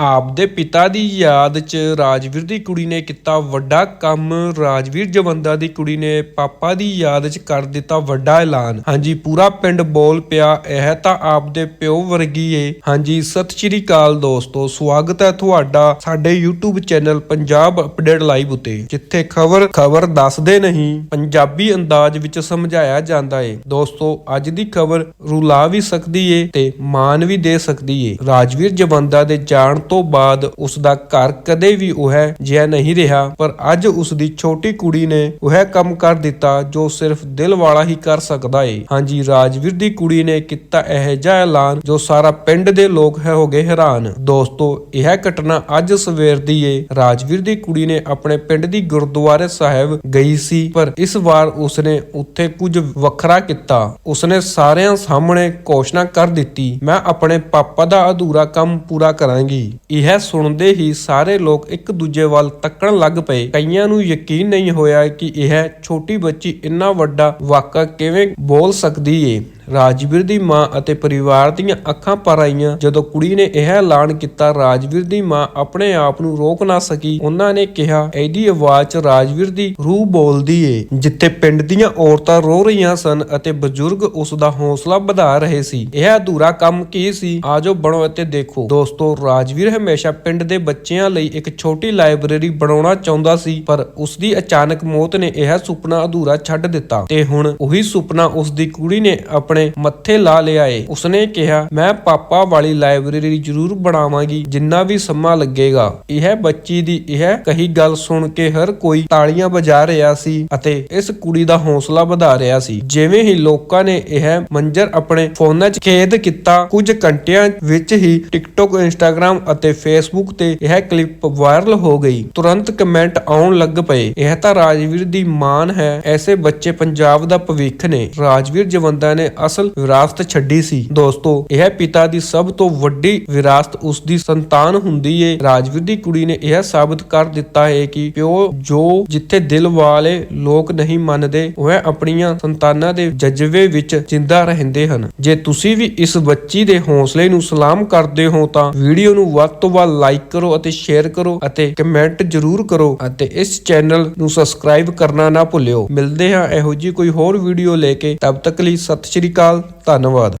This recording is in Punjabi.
ਆਪਦੇ ਪਿਤਾ ਦੀ ਯਾਦ 'ਚ ਰਾਜਵੀਰ ਦੀ ਕੁੜੀ ਨੇ ਕੀਤਾ ਵੱਡਾ ਕੰਮ। ਰਾਜਵੀਰ ਜਵੰਦਾ ਦੀ ਕੁੜੀ ਨੇ ਪਾਪਾ ਦੀ ਯਾਦ 'ਚ ਕਰ ਦਿੱਤਾ ਵੱਡਾ ਐਲਾਨ। ਹਾਂਜੀ, ਪੂਰਾ ਪਿੰਡ ਬੋਲ ਪਿਆ, ਇਹ ਤਾਂ ਆਪਦੇ ਪਿਓ ਵਰਗੀ ਏ। ਹਾਂਜੀ, ਸਤਿ ਸ਼੍ਰੀ ਅਕਾਲ ਦੋਸਤੋ, ਸਵਾਗਤ ਹੈ ਤੁਹਾਡਾ ਸਾਡੇ YouTube channel Punjab update live ਉਤੇ, ਜਿੱਥੇ ਖਬਰ ਖਬਰ ਦੱਸਦੇ ਨਹੀਂ, ਪੰਜਾਬੀ ਅੰਦਾਜ਼ ਵਿੱਚ ਸਮਝਾਇਆ ਜਾਂਦਾ ਏ। ਦੋਸਤੋ, ਅੱਜ ਦੀ ਖਬਰ ਰੁਲਾ ਵੀ ਸਕਦੀ ਏ ਤੇ ਮਾਨ ਵੀ ਦੇ ਸਕਦੀ ਏ। ਰਾਜਵੀਰ ਜਵੰਦਾ ਦੇ ਜਾਣ ਤੋਂ ਬਾਅਦ ਉਸ ਦਾ ਘਰ ਕਦੇ ਵੀ ਉਹ ਜਿਹਾ ਨਹੀਂ ਰਿਹਾ, ਪਰ ਅੱਜ ਉਸ ਦੀ ਛੋਟੀ ਕੁੜੀ ਨੇ ਉਹ ਕੰਮ ਕਰ ਦਿੱਤਾ ਜੋ ਸਿਰਫ ਦਿਲ ਵਾਲਾ ਹੀ ਕਰ ਸਕਦਾ ਏ। ਹਾਂਜੀ, ਰਾਜਵੀਰ ਦੀ ਕੁੜੀ ਨੇ ਕੀਤਾ ਇਹ ਜਿਹਾ ਐਲਾਨ ਜੋ ਸਾਰਾ ਪਿੰਡ ਦੇ ਲੋਕ ਹੈ ਹੋ ਗਏ ਹੈਰਾਨ। ਦੋਸਤੋ, ਇਹ ਘਟਨਾ ਅੱਜ ਸਵੇਰ ਦੀ ਏ। ਰਾਜਵੀਰ ਦੀ ਕੁੜੀ ਨੇ ਆਪਣੇ ਪਿੰਡ ਦੀ ਗੁਰਦੁਆਰੇ ਸਾਹਿਬ ਗਈ ਸੀ, ਪਰ ਇਸ ਵਾਰ ਉਸਨੇ ਉੱਥੇ ਕੁਝ ਵੱਖਰਾ ਕੀਤਾ। ਉਸਨੇ ਸਾਰਿਆਂ ਸਾਹਮਣੇ ਘੋਸ਼ਣਾ ਕਰ ਦਿੱਤੀ, ਮੈਂ ਆਪਣੇ ਪਾਪਾ ਦਾ ਅਧੂਰਾ ਕੰਮ ਪੂਰਾ ਕਰਾਂਗੀ। ਇਹ ਸੁਣਦੇ ਹੀ ਸਾਰੇ ਲੋਕ ਇੱਕ ਦੂਜੇ ਵੱਲ ਤੱਕਣ ਲੱਗ ਪਏ। ਕਈਆਂ ਨੂੰ ਯਕੀਨ ਨਹੀਂ ਹੋਇਆ ਕਿ ਇਹ ਛੋਟੀ ਬੱਚੀ ਇੰਨਾ ਵੱਡਾ ਵਾਕਾ ਕਿਵੇਂ ਬੋਲ ਸਕਦੀ ਏ। ਰਾਜਵੀਰ ਦੀ ਮਾਂ ਅਤੇ ਪਰਿਵਾਰ ਦੀਆਂ ਅੱਖਾਂ ਭਰ ਆਈਆਂ। ਜਦੋਂ ਕੁੜੀ ਨੇ ਇਹ ਐਲਾਨ ਕੀਤਾ, ਰਾਜਵੀਰ ਦੀ ਮਾਂ ਆਪਣੇ ਆਪ ਨੂੰ ਰੋਕ ਨਾ ਸਕੀ। ਉਹਨਾਂ ਨੇ ਕਿਹਾ, ਇਹਦੀ ਆਵਾਜ਼ 'ਚ ਰਾਜਵੀਰ ਦੀ ਰੂਹ ਬੋਲਦੀ ਏ, ਜਿੱਥੇ ਪਿੰਡ ਦੀਆਂ ਔਰਤਾਂ ਰੋ ਰਹੀਆਂ ਸਨ ਅਤੇ ਬਜ਼ੁਰਗ ਉਸ ਦਾ ਹੌਸਲਾ ਵਧਾ ਰਹੇ ਸੀ। ਇਹ ਅਧੂਰਾ ਕੰਮ ਕੀ ਸੀ? ਆਜੋ ਬਣੋ ਅਤੇ ਦੇਖੋ। ਦੋਸਤੋ, ਰਾਜਵੀਰ ਹਮੇਸ਼ਾ ਪਿੰਡ ਦੇ ਬੱਚਿਆਂ ਲਈ ਇੱਕ ਛੋਟੀ ਲਾਇਬ੍ਰੇਰੀ ਬਣਾਉਣਾ ਚਾਹੁੰਦਾ ਸੀ, ਪਰ ਉਸ ਦੀ ਅਚਾਨਕ ਮੌਤ ਨੇ ਇਹ ਸੁਪਨਾ ਅਧੂਰਾ ਛੱਡ ਦਿੱਤਾ। ਤੇ ਹੁਣ ਉਹੀ ਸੁਪਨਾ ਉਸ ਦੀ ਕੁੜੀ ਨੇ ਆਪਣੇ ਮੱਥੇ ਲਾ ਲਿਆਏ ਉਸਨੇ ਕਿਹਾ, ਮੈਂ ਪਾਪਾ ਵਾਲੀ ਲਾਇਬ੍ਰੇਰੀ ਜ਼ਰੂਰ ਬਣਾਵਾਂਗੀ, ਜਿੰਨਾ ਵੀ ਸਮਾਂ ਲੱਗੇਗਾ। ਇਹ ਬੱਚੀ ਦੀ ਇਹ ਕਹੀ ਗੱਲ ਸੁਣ ਕੇ ਹਰ ਕੋਈ ਤਾੜੀਆਂ ਵਜਾ ਰਿਹਾ ਸੀ ਅਤੇ ਇਸ ਕੁੜੀ ਦਾ ਹੌਸਲਾ ਵਧਾ ਰਿਹਾ ਸੀ। ਜਿਵੇਂ ਹੀ ਲੋਕਾਂ ਨੇ ਇਹ ਮੰਜ਼ਰ ਆਪਣੇ ਫੋਨਾਂ 'ਚ ਕੈਦ ਕੀਤਾ, ਕੁਝ ਘੰਟਿਆਂ ਵਿੱਚ ਹੀ ਟਿਕਟੋਕ ਇੰਸਟਾਗ੍ਰam ਅਤੇ ਫੇਸਬੁੱਕ ਤੇ ਇਹ ਕਲਿੱਪ ਵਾਇਰਲ ਹੋ ਗਈ। ਤੁਰੰਤ ਕਮੈਂਟ ਆਉਣ ਲੱਗ ਪਏ। ਇਹ ਤਾਂ ਰਾਜਵੀਰ ਦੀ ਮਾਨ ਹੈ। ਐਸੇ ਬੱਚੇ ਪੰਜਾਬ ਦਾ ਭਵਿੱਖ ਨੇ। ਰਾਜਵੀਰ ਜਵੰਦਾ ਨੇ ਅਸਲ ਵਿਰਾਸਤ ਛੱਡੀ ਸੀ। ਦੋਸਤੋ, ਇਹ ਪਿਤਾ ਦੀ ਸਭ ਤੋਂ ਵੱਡੀ ਵਿਰਾਸਤ ਉਸ ਦੀ ਸੰਤਾਨ ਹੁੰਦੀ ਏ। ਰਾਜਵੀਰ ਦੀ ਕੁੜੀ ਨੇ ਇਹ ਸਾਬਤ ਕਰ ਦਿੱਤਾ ਹੈ ਕਿ ਪਿਓ ਜੋ ਜਿੱਥੇ ਦਿਲ ਵਾਲੇ ਲੋਕ ਨਹੀਂ ਮੰਨਦੇ, ਉਹ ਆਪਣੀਆਂ ਸੰਤਾਨਾਂ ਦੇ ਜਜ਼ਬੇ ਵਿੱਚ ਜਿੰਦਾ ਰਹਿੰਦੇ ਹਨ। ਜੇ ਤੁਸੀਂ ਵੀ ਇਸ ਬੱਚੀ ਦੇ ਹੌਸਲੇ ਨੂੰ ਸਲਾਮ ਕਰਦੇ ਹੋ, ਤਾਂ ਵੀਡੀਓ ਨੂੰ ਵੱਧ ਤੋਂ ਵੱਧ ਲਾਈਕ ਕਰੋ ਅਤੇ ਸ਼ੇਅਰ ਕਰੋ ਅਤੇ ਕਮੈਂਟ ਜ਼ਰੂਰ ਕਰੋ ਅਤੇ ਇਸ ਚੈਨਲ ਨੂੰ ਸਬਸਕ੍ਰਾਈਬ ਕਰਨਾ ਨਾ ਭੁੱਲਿਓ। ਮਿਲਦੇ ਹਾਂ ਇਹੋ ਜੀ ਕੋਈ ਹੋਰ ਵੀਡੀਓ ਲੈ ਕੇ। ਤਬ ਤੱਕ ਲਈ ਸਤਿ ਸ਼੍ਰੀ ਅਕਾਲ ਧੰਨਵਾਦ।